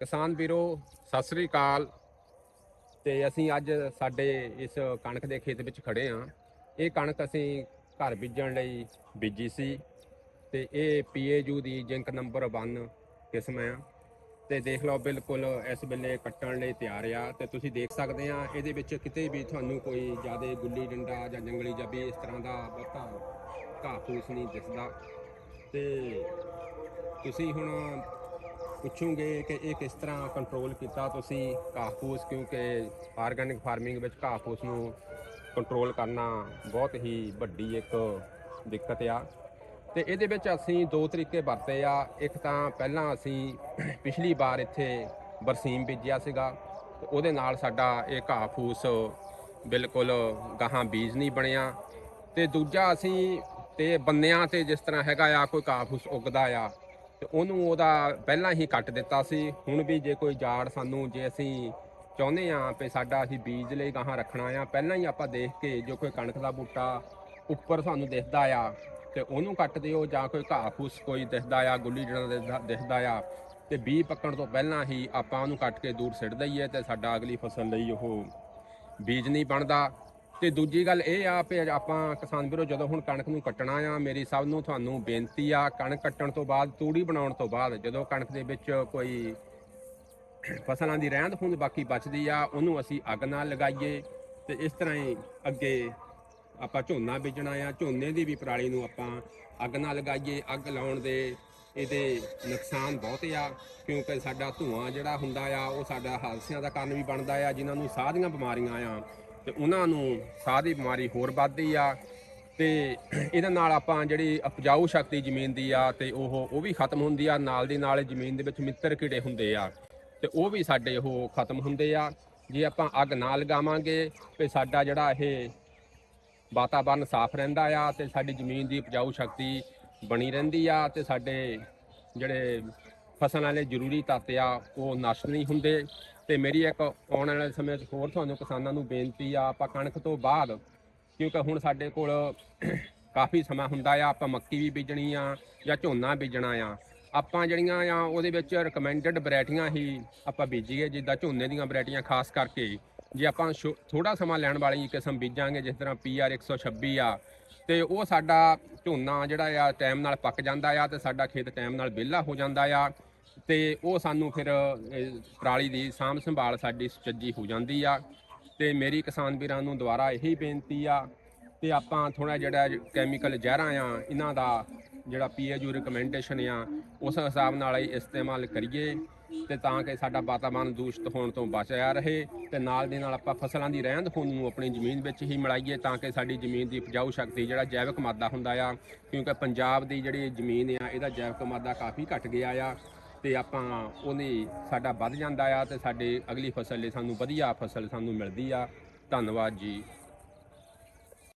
ਕਿਸਾਨ ਵੀਰੋ, ਸਤਿ ਸ੍ਰੀ ਅਕਾਲ। ਤੇ ਅਸੀਂ ਅੱਜ ਸਾਡੇ ਇਸ ਕਣਕ ਦੇ ਖੇਤ ਵਿੱਚ ਖੜੇ ਆਂ ਇਹ ਕਣਕ ਅਸੀਂ ਘਰ ਬੀਜਣ ਲਈ ਬੀਜੀ ਸੀ ਤੇ ਇਹ ਪੀਏਯੂ ਦੀ ਜਿੰਕ ਨੰਬਰ 1 ਕਿਸਮ ਆ। ਤੇ ਦੇਖ ਲਓ, ਬਿਲਕੁਲ ਇਸ ਵੇਲੇ ਕੱਟਣ ਲਈ ਤਿਆਰ ਆ। ਤੇ ਤੁਸੀਂ ਦੇਖ ਸਕਦੇ ਆ, ਇਹਦੇ ਵਿੱਚ ਕਿਤੇ ਵੀ ਤੁਹਾਨੂੰ ਕੋਈ ਜ਼ਿਆਦਾ ਗੁੱਲੀ ਡੰਡਾ ਜਾਂ ਜੰਗਲੀ ਜੱਬੀ ਇਸ ਤਰ੍ਹਾਂ ਦਾ ਬਹੁਤਾ ਘਾਹ ਫੂਸ ਨਹੀਂ ਦਿਸਦਾ। ਤੇ ਤੁਸੀਂ ਹੁਣ ਪੁੱਛੋਗੇ ਕਿ ਇਹ ਕਿਸ ਤਰ੍ਹਾਂ ਕੰਟਰੋਲ ਕੀਤਾ ਤੁਸੀਂ ਘਾਹ ਫੂਸ ਕਿਉਂਕਿ ਆਰਗੈਨਿਕ ਫਾਰਮਿੰਗ ਵਿੱਚ ਘਾਹ ਫੂਸ ਨੂੰ ਕੰਟਰੋਲ ਕਰਨਾ ਬਹੁਤ ਹੀ ਵੱਡੀ ਇੱਕ ਦਿੱਕਤ ਆ। ਤੇ ਇਹਦੇ ਵਿੱਚ ਅਸੀਂ ਦੋ ਤਰੀਕੇ ਵਰਤੇ ਆ। ਇੱਕ ਤਾਂ ਪਹਿਲਾਂ ਅਸੀਂ ਪਿਛਲੀ ਵਾਰ ਇੱਥੇ ਬਰਸੀਮ ਬੀਜਿਆ ਸੀਗਾ। ਤੇ ਉਹਦੇ ਨਾਲ ਸਾਡਾ ਇਹ ਘਾਹ ਫੂਸ ਬਿਲਕੁਲ ਗਾਹਾਂ ਬੀਜ ਨਹੀਂ ਬਣਿਆ। ਤੇ ਦੂਜਾ ਅਸੀਂ ਤੇ ਬੰਨਿਆਂ ਤੇ ਜਿਸ ਤਰ੍ਹਾਂ ਹੈਗਾ ਆ, ਕੋਈ ਘਾਹ ਫੂਸ ਉੱਗਦਾ ਆ ਤੇ ਉਹਨੂੰ ਉਹਦਾ ਪਹਿਲਾਂ ਹੀ ਕੱਟ ਦਿੱਤਾ ਸੀ। ਹੁਣ ਵੀ ਜੇ ਕੋਈ ਜਾੜ ਸਾਨੂੰ, ਜੇ ਅਸੀਂ ਚਾਹੁੰਦੇ ਆ ਕਿ ਸਾਡਾ ਅਸੀਂ ਬੀਜ ਲਈ ਗਾਹਾਂ ਰੱਖਣਾ ਆ, ਪਹਿਲਾਂ ਹੀ ਆਪਾਂ ਦੇਖ ਕੇ ਜੋ ਕੋਈ ਕਣਕ ਦਾ ਬੂਟਾ ਉੱਪਰ ਸਾਨੂੰ ਦਿਖਦਾ ਆ, ਤੇ ਉਹਨੂੰ ਕੱਟ ਦਿਓ ਜਾਂ ਕੋਈ ਘਾਹ ਫੂਸ ਕੋਈ ਦਿਖਦਾ ਆ, ਗੁੱਲੀ ਜਿਹੜਾ ਦਿਖਦਾ- ਦਿਖਦਾ ਆ, ਤੇ ਬੀਜ ਪੱਕਣ ਤੋਂ ਪਹਿਲਾਂ ਹੀ ਆਪਾਂ ਉਹਨੂੰ ਕੱਟ ਕੇ ਦੂਰ ਸਿੱਟ ਦਈਏ ਤੇ ਸਾਡਾ ਅਗਲੀ ਫਸਲ ਲਈ ਉਹ ਬੀਜ ਨਹੀਂ ਬਣਦਾ। ਤੇ ਦੂਜੀ ਗੱਲ ਇਹ ਆ ਕਿ ਆਪਾਂ ਕਿਸਾਨ ਵੀਰੋ, ਜਦੋਂ ਹੁਣ ਕਣਕ ਨੂੰ ਕੱਟਣਾ ਆ, ਮੇਰੀ ਸਭ ਨੂੰ ਤੁਹਾਨੂੰ ਬੇਨਤੀ ਆ, ਕਣਕ ਕੱਟਣ ਤੋਂ ਬਾਅਦ, ਤੂੜੀ ਬਣਾਉਣ ਤੋਂ ਬਾਅਦ, ਜਦੋਂ ਕਣਕ ਦੇ ਵਿੱਚ ਕੋਈ ਫਸਲਾਂ ਦੀ ਰਹਿੰਦ ਖੂੰਦ ਬਾਕੀ ਬਚਦੀ ਆ, ਉਹਨੂੰ ਅਸੀਂ ਅੱਗ ਨਾਲ ਲਗਾਈਏ ਤੇ ਇਸ ਤਰ੍ਹਾਂ ਹੀ ਅੱਗੇ ਆਪਾਂ ਝੋਨਾ ਬੀਜਣਾ ਆ, ਝੋਨੇ ਦੀ ਵੀ ਪਰਾਲੀ ਨੂੰ ਆਪਾਂ ਅੱਗ ਨਾਲ ਲਗਾਈਏ, ਅੱਗ ਲਾਉਣ ਦੇ ਇਹਦੇ ਨੁਕਸਾਨ ਬਹੁਤ ਆ, ਕਿਉਂਕਿ ਸਾਡਾ ਧੂਆਂ ਜਿਹੜਾ ਹੁੰਦਾ ਆ, ਉਹ ਸਾਡਾ ਹਾਦਸਿਆਂ ਦਾ ਕਾਰਨ ਵੀ ਬਣਦਾ ਆ, ਜਿਨ੍ਹਾਂ ਨੂੰ ਸਾਹ ਦੀਆਂ ਬਿਮਾਰੀਆਂ ਆ। ਤੇ ਉਹਨਾਂ ਨੂੰ ਸਾਹ ਦੀ ਬਿਮਾਰੀ ਹੋਰ ਵੱਧਦੀ ਆ ਤੇ ਇਹਦੇ ਨਾਲ ਆਪਾਂ ਜਿਹੜੀ ਉਪਜਾਊ ਸ਼ਕਤੀ ਜ਼ਮੀਨ ਦੀ ਆ ਤੇ ਉਹ ਉਹ ਵੀ ਖਤਮ ਹੁੰਦੀ ਆ, ਨਾਲ ਦੀ ਨਾਲ ਜ਼ਮੀਨ ਦੇ ਵਿੱਚ ਮਿੱਤਰ ਕੀੜੇ ਹੁੰਦੇ ਆ ਤੇ ਉਹ ਵੀ ਸਾਡੇ ਉਹ ਖਤਮ ਹੁੰਦੇ ਆ। ਜੇ ਆਪਾਂ ਅੱਗ ਨਾ ਲਗਾਵਾਂਗੇ ਤੇ ਸਾਡਾ ਜਿਹੜਾ ਇਹ ਵਾਤਾਵਰਨ ਸਾਫ਼ ਰਹਿੰਦਾ ਆ ਤੇ ਸਾਡੀ ਜ਼ਮੀਨ ਦੀ ਉਪਜਾਊ ਸ਼ਕਤੀ ਬਣੀ ਰਹਿੰਦੀ ਆ ਤੇ ਸਾਡੇ ਜਿਹੜੇ ਫਸਲਾਂ ਲਈ ਜ਼ਰੂਰੀ ਤੱਤ ਆ, ਉਹ ਨਸ਼ਟ ਨਹੀਂ ਹੁੰਦੇ। ਤੇ ਮੇਰੀ ਇੱਕ ਆਉਣ ਵਾਲੇ ਸਮੇਂ 'ਚ ਹੋਰ ਤੁਹਾਨੂੰ ਕਿਸਾਨਾਂ ਨੂੰ ਬੇਨਤੀ ਆ, ਆਪਾਂ ਕਣਕ ਤੋਂ ਬਾਅਦ, ਕਿਉਂਕਿ ਹੁਣ ਸਾਡੇ ਕੋਲ ਕਾਫੀ ਸਮਾਂ ਹੁੰਦਾ ਆ, ਆਪਾਂ ਮੱਕੀ ਵੀ ਬੀਜਣੀ ਆ ਜਾਂ ਝੋਨਾ ਬੀਜਣਾ ਆ। ਆਪਾਂ ਜਿਹੜੀਆਂ ਆ, ਉਹਦੇ ਵਿੱਚ ਰეკਮੈਂਡਡ ਵੈਰਾਈਟੀਆਂ ਹੀ ਆਪਾਂ ਬੀਜੀਏ, ਜਿੱਦਾਂ ਝੋਨੇ ਦੀਆਂ ਵੈਰਾਈਟੀਆਂ ਖਾਸ ਕਰਕੇ। ਜੇ ਆਪਾਂ ਥੋੜਾ ਸਮਾਂ ਲੈਣ ਵਾਲੀ ਕਿਸਮ ਬੀਜਾਂਗੇ, ਜਿਸ ਤਰ੍ਹਾਂ PR 126 ਆ, ਤੇ ਉਹ ਸਾਡਾ ਝੋਨਾ ਜਿਹੜਾ ਆ ਟਾਈਮ ਨਾਲ ਪੱਕ ਜਾਂਦਾ ਆ, ਤੇ ਸਾਡਾ ਖੇਤ ਟਾਈਮ ਨਾਲ ਵਿਹਲਾ ਹੋ ਜਾਂਦਾ ਆ। ਤੇ ਉਹ ਸਾਨੂੰ ਫਿਰ ਇਹ ਪਰਾਲੀ ਦੀ ਸਾਂਭ ਸੰਭਾਲ ਸਾਡੀ ਸੁਚੱਜੀ ਹੋ ਜਾਂਦੀ ਆ। ਤੇ ਮੇਰੀ ਕਿਸਾਨ ਵੀਰਾਂ ਨੂੰ ਦੁਬਾਰਾ ਇਹੀ ਬੇਨਤੀ ਆ ਤੇ ਆਪਾਂ ਥੋੜਾ ਜਿਹੜਾ ਕੈਮੀਕਲ ਜ਼ਹਿਰਾਂ ਆ, ਇਹਨਾਂ ਦਾ ਜਿਹੜਾ ਪੀਏਯੂ ਰਿਕਮੈਂਡੇਸ਼ਨ ਆ, ਉਸ ਹਿਸਾਬ ਨਾਲ ਹੀ ਇਸਤੇਮਾਲ ਕਰੀਏ ਤੇ ਤਾਂ ਕਿ ਸਾਡਾ ਵਾਤਾਵਰਣ ਦੂਸ਼ਿਤ ਹੋਣ ਤੋਂ ਬਚਿਆ ਰਹੇ ਤੇ ਨਾਲ ਦੇ ਨਾਲ ਆਪਾਂ ਫਸਲਾਂ ਦੀ ਰਹਿੰਦ ਖੂੰਹਦ ਨੂੰ ਆਪਣੀ ਜ਼ਮੀਨ ਵਿੱਚ ਹੀ ਮਿਲਾਈਏ ਤਾਂ ਕਿ ਸਾਡੀ ਜ਼ਮੀਨ ਦੀ ਉਪਜਾਊ ਸ਼ਕਤੀ ਜਿਹੜਾ ਜੈਵਿਕ ਮਾਦਾ ਹੁੰਦਾ ਆ, ਕਿਉਂਕਿ ਪੰਜਾਬ ਦੀ ਜਿਹੜੀ ਜ਼ਮੀਨ ਆ, ਇਹਦਾ ਜੈਵਿਕ ਮਾਦਾ ਕਾਫੀ ਘਟ ਗਿਆ ਆ। ਤੇ ਆਪਾਂ ਉਹਨੇ ਸਾਡਾ ਵੱਧ ਜਾਂਦਾ ਆ ਤੇ ਸਾਡੇ ਅਗਲੀ ਫਸਲ ਲਈ ਸਾਨੂੰ ਵਧੀਆ ਫਸਲ ਸਾਨੂੰ ਮਿਲਦੀ ਆ। ਧੰਨਵਾਦ ਜੀ।